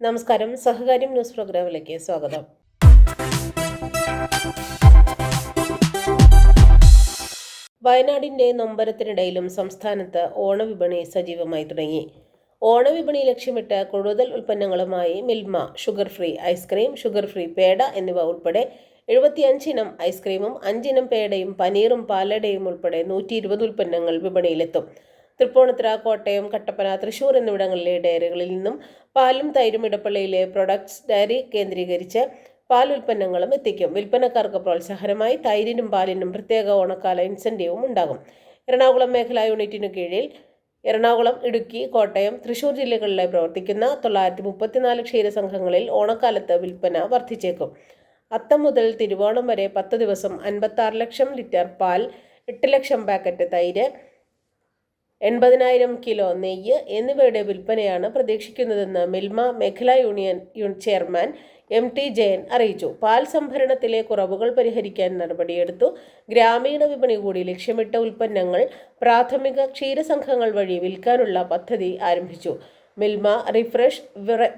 നമസ്കാരം. സഹകാര്യം ന്യൂസ് പ്രോഗ്രാമിലേക്ക് സ്വാഗതം. വയനാടിന്റെ നൊമ്പരത്തിനിടയിലും സംസ്ഥാനത്ത് ഓണവിപണി സജീവമായി തുടങ്ങി. ഓണവിപണി ലക്ഷ്യമിട്ട് കൂടുതൽ ഉൽപ്പന്നങ്ങളുമായി Milma sugar free ice cream sugar free peda എന്നിവ ഉൾപ്പെടെ എഴുപത്തിയഞ്ചിനം ഐസ്ക്രീമും അഞ്ചിനം പേടയും പനീറും പാലടയും ഉൾപ്പെടെ നൂറ്റി ഇരുപത് ഉൽപ്പന്നങ്ങൾ വിപണിയിലെത്തും. തൃപ്പൂണിത്തുറ കോട്ടയം കട്ടപ്പന തൃശൂർ എന്നിവിടങ്ങളിലെ ഡയറികളിൽ നിന്നും പാലും തൈരും ഇടപ്പള്ളിയിലെ പ്രൊഡക്ട്സ് ഡയറി കേന്ദ്രീകരിച്ച് പാൽ ഉൽപ്പന്നങ്ങളും എത്തിക്കും. വിൽപ്പനക്കാർക്ക് പ്രോത്സാഹനമായി തൈരിനും പാലിനും പ്രത്യേക ഓണക്കാല ഇൻസെന്റീവും ഉണ്ടാകും. എറണാകുളം മേഖലാ യൂണിറ്റിനു കീഴിൽ എറണാകുളം ഇടുക്കി കോട്ടയം തൃശൂർ ജില്ലകളിലായി പ്രവർത്തിക്കുന്ന തൊള്ളായിരത്തി മുപ്പത്തിനാല് ക്ഷീരസംഘങ്ങളിൽ ഓണക്കാലത്ത് വിൽപ്പന വർദ്ധിച്ചേക്കും. അത്തം മുതൽ തിരുവോണം വരെ പത്ത് ദിവസം അൻപത്താറ് ലക്ഷം ലിറ്റർ പാൽ എട്ട് ലക്ഷം പാക്കറ്റ് തൈര് എൺപതിനായിരം കിലോ നെയ്യ് എന്നിവയുടെ വിൽപ്പനയാണ് പ്രതീക്ഷിക്കുന്നതെന്ന് മിൽമ മേഖലാ union chairman M T Jayan അറിയിച്ചു. പാൽ സംഭരണത്തിലെ കുറവുകൾ പരിഹരിക്കാൻ നടപടിയെടുത്തു. ഗ്രാമീണ വിപണി കൂടി ലക്ഷ്യമിട്ട ഉൽപ്പന്നങ്ങൾ പ്രാഥമിക ക്ഷീരസംഘങ്ങൾ വഴി വിൽക്കാനുള്ള പദ്ധതി ആരംഭിച്ചു. മിൽമ റിഫ്രഷ്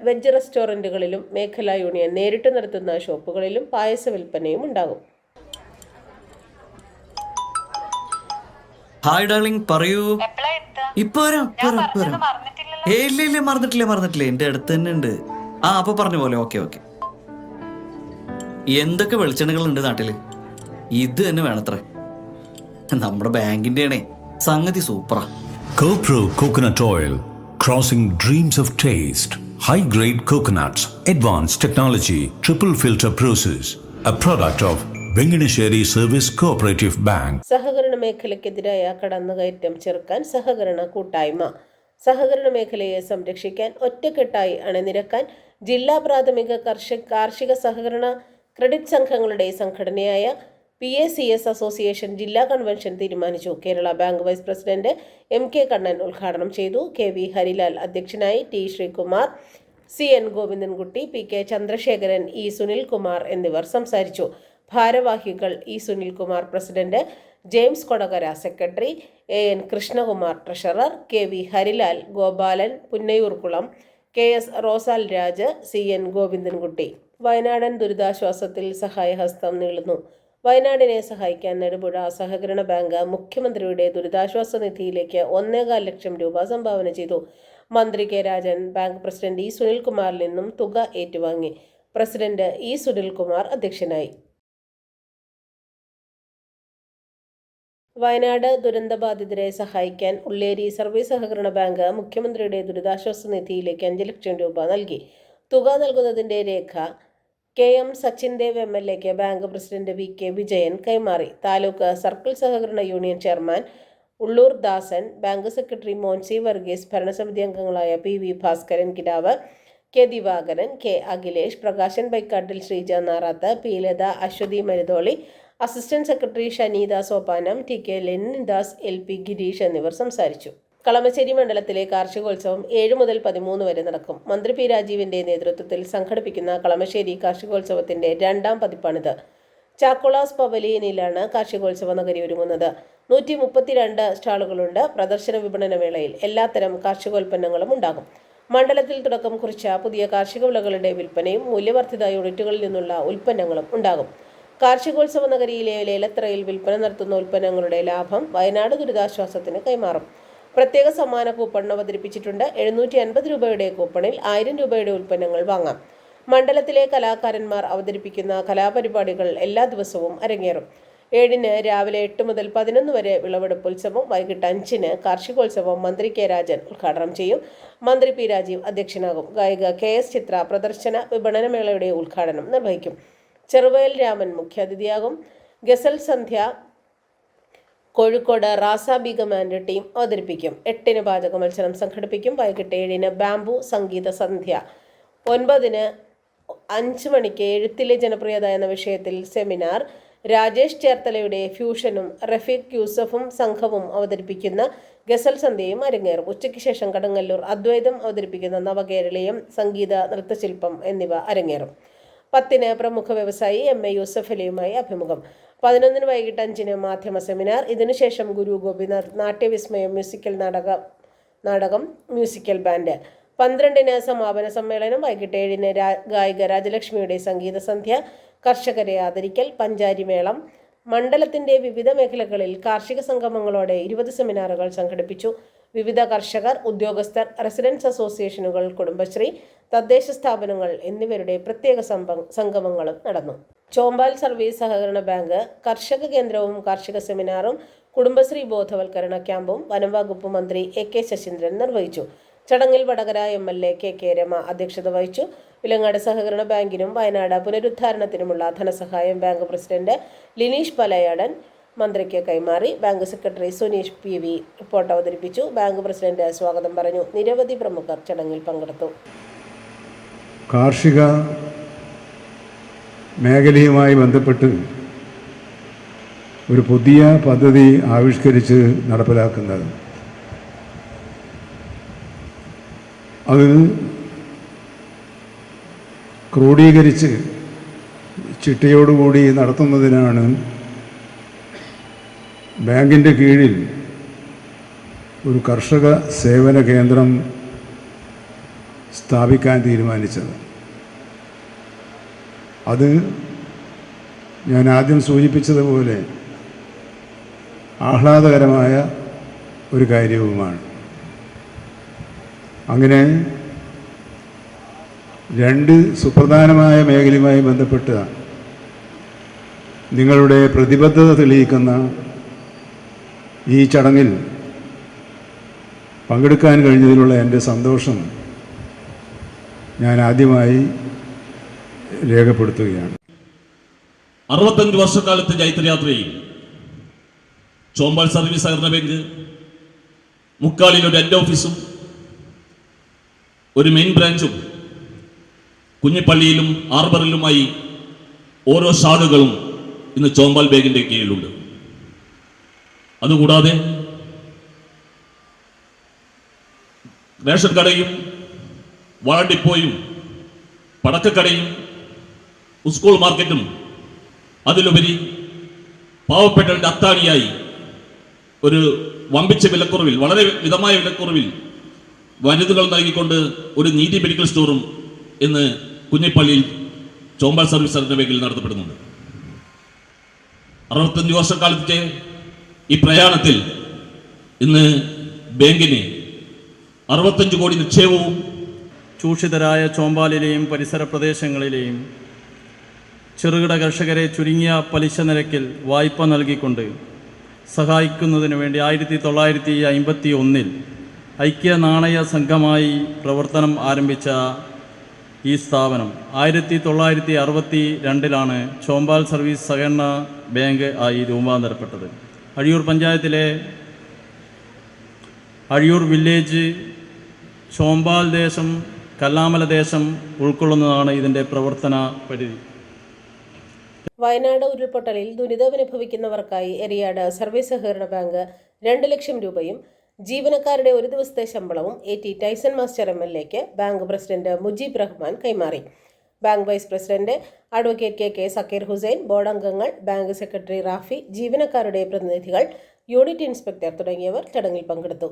വെജ് റെസ്റ്റോറന്റുകളിലും മേഖലാ യൂണിയൻ നേരിട്ട് നടത്തുന്ന ഷോപ്പുകളിലും പായസ വിൽപ്പനയും ഉണ്ടാകും. ഹായ് ഡാർലിംഗ് പറയൂ? ഇപ്പൊ വരാം ഇപ്പൊ വരാം ഇപ്പൊ വരാം മറന്നിട്ടില്ലല്ലോ. ഇല്ല ഇല്ല മറന്നിട്ടില്ല മറന്നിട്ടില്ല. എന്റെ അടുത്ത് തന്നെ ഉണ്ട്. ആ അപ്പൊ പറഞ്ഞ പോലെ ഓക്കെ ഓക്കെ. എന്തൊക്കെ വെളിച്ചെണ്ണകൾ ഉണ്ട് നാട്ടിൽ? ഇത് തന്നെ വേണത്ര. നമ്മുടെ ബാങ്കിന്റെ ആണേ സംഗതി സൂപ്പറാ. CoPro Coconut Oil, crossing dreams of taste. High grade coconuts, advanced technology, triple filter process. A product of Venganesheri service cooperative bank. സഹകരണ മേഖലയ്ക്കെതിരായ കടന്നുകയറ്റം ചെറുക്കാൻ സഹകരണ കൂട്ടായ്മ. സഹകരണ മേഖലയെ സംരക്ഷിക്കാൻ ഒറ്റക്കെട്ടായി അണിനിരക്കാൻ ജില്ലാ പ്രാഥമിക കർഷക കാർഷിക സഹകരണ ക്രെഡിറ്റ് സംഘങ്ങളുടെ സംഘടനയായ P A C S association ജില്ലാ കൺവെൻഷൻ തീരുമാനിച്ചു. Kerala bank vice president M K Kannan ഉദ്ഘാടനം ചെയ്തു. കെ വി ഹരിലാൽ അധ്യക്ഷനായി T Sreekumar C N Govindankutty P K Chandrasekharan E Sunilkumar എന്നിവർ സംസാരിച്ചു. ഭാരവാഹികൾ E Sunilkumar president James Kodakara secretary A N Krishnakumar treasurer K V Harilal Gopalan Punnayurkulam K S Rosal Raj C N Govindankutty. വയനാടൻ ദുരിതാശ്വാസത്തിൽ സഹായഹസ്തം നീളുന്നു. വയനാടിനെ സഹായിക്കാൻ നെടുപുഴ സഹകരണ bank മുഖ്യമന്ത്രിയുടെ ദുരിതാശ്വാസ നിധിയിലേക്ക് ഒന്നേകാൽ ലക്ഷം രൂപ സംഭാവന ചെയ്തു. മന്ത്രി K Rajan bank president E സുനിൽകുമാറിൽ നിന്നും തുക ഏറ്റുവാങ്ങി. പ്രസിഡന്റ് ഇ സുനിൽകുമാർ അധ്യക്ഷനായി. വയനാട് ദുരന്തബാധിതരെ സഹായിക്കാൻ ഉള്ളേരി സർവീസ് സഹകരണ ബാങ്ക് മുഖ്യമന്ത്രിയുടെ ദുരിതാശ്വാസ നിധിയിലേക്ക് അഞ്ച് ലക്ഷം രൂപ നൽകി. തുക നൽകുന്നതിന്റെ രേഖ K M Sachin Dev M L എക്ക് bank president V K Vijayan കൈമാറി. താലൂക്ക് സർക്കിൾ സഹകരണ union chairman Ulloor Dasan bank secretary Moncy Varghese ഭരണസമിതി അംഗങ്ങളായ P V Bhaskaran Kidavu K Divakaran K Akhilesh Prakashan Baikkattil Sreeja Narath P Latha Aswathy Marutholi assistant secretary Shaneeda Sopanam T K Lenidas L P Girish എന്നിവർ സംസാരിച്ചു. കളമശ്ശേരി മണ്ഡലത്തിലെ കാർഷികോത്സവം ഏഴ് മുതൽ പതിമൂന്ന് വരെ നടക്കും. മന്ത്രി പി രാജീവിന്റെ നേതൃത്വത്തിൽ സംഘടിപ്പിക്കുന്ന കളമശ്ശേരി കാർഷികോത്സവത്തിന്റെ രണ്ടാം പതിപ്പാണിത്. ചാക്കോളാസ് പവലിയനിലാണ് കാർഷികോത്സവ നഗരി ഒരുങ്ങുന്നത്. നൂറ്റി മുപ്പത്തിരണ്ട് സ്റ്റാളുകളുണ്ട്. പ്രദർശന വിപണന വേളയിൽ എല്ലാത്തരം കാർഷികോൽപ്പന്നങ്ങളും ഉണ്ടാകും. മണ്ഡലത്തിൽ തുടക്കം കുറിച്ച പുതിയ കാർഷിക വിളകളുടെ വിൽപ്പനയും മൂല്യവർദ്ധിത യൂണിറ്റുകളിൽ നിന്നുള്ള ഉൽപ്പന്നങ്ങളും ഉണ്ടാകും. കാർഷികോത്സവ നഗരിയിലെ ലേലത്തറയിൽ വിൽപ്പന നടത്തുന്ന ഉൽപ്പന്നങ്ങളുടെ ലാഭം വയനാട് ദുരിതാശ്വാസത്തിന് കൈമാറും. പ്രത്യേക സമ്മാന കൂപ്പൺ അവതരിപ്പിച്ചിട്ടുണ്ട്. എഴുന്നൂറ്റി അൻപത് രൂപയുടെ കൂപ്പണിൽ ആയിരം രൂപയുടെ ഉൽപ്പന്നങ്ങൾ വാങ്ങാം. മണ്ഡലത്തിലെ കലാകാരന്മാർ അവതരിപ്പിക്കുന്ന കലാപരിപാടികൾ എല്ലാ ദിവസവും അരങ്ങേറും. ഏഴിന് രാവിലെ എട്ട് മുതൽ പതിനൊന്ന് വരെ വിളവെടുപ്പ് ഉത്സവം വൈകിട്ട് അഞ്ചിന് കാർഷികോത്സവം മന്ത്രി കെ രാജൻ ഉദ്ഘാടനം ചെയ്യും. മന്ത്രി പി രാജീവ് അധ്യക്ഷനാകും. ഗായിക കെ എസ് ചിത്ര പ്രദർശന വിപണനമേളയുടെ ഉദ്ഘാടനം നിർവഹിക്കും. ചെറുവയൽ രാമൻ മുഖ്യാതിഥിയാകും. ഗസൽ സന്ധ്യ കോഴിക്കോട് റാസ ബീഗം ആൻഡ് ടീം അവതരിപ്പിക്കും. എട്ടിന് പാചക മത്സരം സംഘടിപ്പിക്കും. വൈകിട്ട് ഏഴിന് ബാംബു സംഗീത സന്ധ്യ. ഒൻപതിന് അഞ്ച് മണിക്ക് എഴുത്തിലെ ജനപ്രിയത എന്ന വിഷയത്തിൽ സെമിനാർ. രാജേഷ് ചേർത്തലയുടെ ഫ്യൂഷനും റഫീഖ് യൂസഫും സംഘവും അവതരിപ്പിക്കുന്ന ഗസൽ സന്ധ്യയും അരങ്ങേറും. ഉച്ചയ്ക്ക് ശേഷം കടങ്ങല്ലൂർ അദ്വൈതം അവതരിപ്പിക്കുന്ന നവകേരളീയം സംഗീത നൃത്തശില്പം എന്നിവ അരങ്ങേറും. പത്തിന് പ്രമുഖ വ്യവസായി എം എ യൂസഫ് അലിയുമായി അഭിമുഖം. പതിനൊന്നിന് വൈകിട്ട് അഞ്ചിന് മാധ്യമ സെമിനാർ. ഇതിനുശേഷം ഗുരു ഗോപിനാഥ് നാട്യവിസ്മയം മ്യൂസിക്കൽ നാടക നാടകം മ്യൂസിക്കൽ ബാൻഡ്. പന്ത്രണ്ടിന് സമാപന സമ്മേളനം. വൈകിട്ട് ഏഴിന് രാ- ഗായിക രാജലക്ഷ്മിയുടെ സംഗീത സന്ധ്യ കർഷകരെ ആദരിക്കൽ പഞ്ചാരിമേളം മണ്ഡലത്തിന്റെ വിവിധ മേഖലകളിൽ കാർഷിക സംഗമങ്ങളോടെ ഇരുപത് സെമിനാറുകൾ സംഘടിപ്പിച്ചു. വിവിധ കർഷകർ ഉദ്യോഗസ്ഥർ റെസിഡൻസ് അസോസിയേഷനുകൾ കുടുംബശ്രീ തദ്ദേശ സ്ഥാപനങ്ങൾ എന്നിവരുടെ പ്രത്യേക സംഗമങ്ങളും നടന്നു. ചോമ്പാൽ സർവീസ് സഹകരണ ബാങ്ക് കർഷക കേന്ദ്രവും കാർഷിക സെമിനാറും കുടുംബശ്രീ ബോധവൽക്കരണ ക്യാമ്പും വനംവകുപ്പ് മന്ത്രി എ കെ ശശീന്ദ്രൻ നിർവഹിച്ചു. ചടങ്ങിൽ Vadakara M L A K K Rama അധ്യക്ഷത വഹിച്ചു. വിലങ്ങാട് സഹകരണ ബാങ്കിനും വയനാട് പുനരുദ്ധാരണത്തിനുമുള്ള ധനസഹായം ബാങ്ക് പ്രസിഡന്റ് ലിനീഷ് പലയാടൻ മന്ത്രിക്ക് കൈമാറി bank secretary Suneesh P V report അവതരിപ്പിച്ചു. ബാങ്ക് പ്രസിഡന്റ് സ്വാഗതം പറഞ്ഞു. നിരവധി പ്രമുഖർ ചടങ്ങിൽ പങ്കെടുത്തു. കാർഷിക മേഖലയുമായി ബന്ധപ്പെട്ട് ഒരു പുതിയ പദ്ധതി ആവിഷ്കരിച്ച് നടപ്പിലാക്കുന്നത്. അത് ക്രോഡീകരിച്ച് ചിട്ടയോടുകൂടി നടത്തുന്നതിനാണ് ബാങ്കിന്റെ കീഴിൽ ഒരു കർഷക സേവന കേന്ദ്രം സ്ഥാപിക്കാൻ തീരുമാനിച്ചത്. അത് ഞാൻ ആദ്യം സൂചിപ്പിച്ചതുപോലെ ആഹ്ലാദകരമായ ഒരു കാര്യവുമാണ്. അങ്ങനെ രണ്ട് സുപ്രധാനമായ മേഖലയുമായി ബന്ധപ്പെട്ട നിങ്ങളുടെ പ്രതിബദ്ധത തെളിയിക്കുന്ന ഈ ചടങ്ങിൽ പങ്കെടുക്കാൻ കഴിഞ്ഞതിലുള്ള എന്റെ സന്തോഷം ഞാൻ ആദ്യമായി രേഖപ്പെടുത്തുകയാണ്. അറുപത്തഞ്ച് വർഷക്കാലത്തെ ചൈത്രയാത്രയിൽ ചോമ്പാൽ സർവീസ് സഹകരണ ബാങ്ക് മുക്കാലിൽ ഒരു എന്റെ ഓഫീസും ഒരു മെയിൻ ബ്രാഞ്ചും കുഞ്ഞിപ്പള്ളിയിലും ആർബറിലുമായി ഓരോ ശാഖകളും ഇന്ന് ചോമ്പാൽ ബാങ്കിന്റെ കീഴിലുണ്ട്. അതുകൂടാതെ റേഷൻ കടയും വളണ്ടിപ്പോയും പടക്കക്കടയും സ്കൂൾ മാർക്കറ്റും അതിലുപരി പാവപ്പെട്ടവരുടെ അത്താണിയായി ഒരു വമ്പിച്ച വിലക്കുറവിൽ വളരെ മിതമായ വിലക്കുറവിൽ വനിതകൾ നൽകിക്കൊണ്ട് ഒരു നീതി മെഡിക്കൽ സ്റ്റോറും ഇന്ന് കുഞ്ഞിപ്പള്ളിയിൽ ചോമ്പാൽ സർവീസ് സെന്ററിന്റെ മേഖലയിൽ നടത്തപ്പെടുന്നുണ്ട്. അറുപത്തഞ്ച് വർഷക്കാലത്തെ ഈ പ്രയാണത്തിൽ ഇന്ന് ബാങ്കിന് അറുപത്തഞ്ച് കോടി നിക്ഷേപവും ചൂഷിതരായ ചോമ്പാലിലെയും പരിസര പ്രദേശങ്ങളിലെയും ചെറുകിട കർഷകരെ ചുരുങ്ങിയ പലിശ നിരക്കിൽ വായ്പ നൽകിക്കൊണ്ട് സഹായിക്കുന്നതിന് വേണ്ടി ആയിരത്തി തൊള്ളായിരത്തി അമ്പത്തി ഒന്നിൽ ഐക്യ നാണയ സംഘമായി പ്രവർത്തനം ആരംഭിച്ച ഈ സ്ഥാപനം ആയിരത്തി തൊള്ളായിരത്തി അറുപത്തി രണ്ടിലാണ് ചോമ്പാൽ സർവീസ് സഹകരണ ബാങ്ക് ആയി രൂപാന്തരപ്പെട്ടത്. അഴിയൂർ പഞ്ചായത്തിലെ അഴിയൂർ വില്ലേജ് ചോമ്പാൽ ദേശം കല്ലാമല ദേശം ഉൾക്കൊള്ളുന്നതാണ് ഇതിന്റെ പ്രവർത്തന പരിധി. വയനാട് ഉരുൾപൊട്ടലിൽ ദുരിതമനുഭവിക്കുന്നവർക്കായി എരിയാട് സർവീസ് സഹകരണ ബാങ്ക് രണ്ട് ലക്ഷം രൂപയും ജീവനക്കാരുടെ ഒരു ദിവസത്തെ ശമ്പളവും A T Tyson master M L എക്ക് ബാങ്ക് പ്രസിഡന്റ് മുജീബ് റഹ്മാൻ കൈമാറി. Bank vice president advocate K K Zakir Hussain board അംഗങ്ങൾ ബാങ്ക് സെക്രട്ടറി റാഫി ജീവനക്കാരുടെ പ്രതിനിധികൾ യൂണിറ്റ് ഇൻസ്പെക്ടർ തുടങ്ങിയവർ ചടങ്ങിൽ പങ്കെടുത്തു.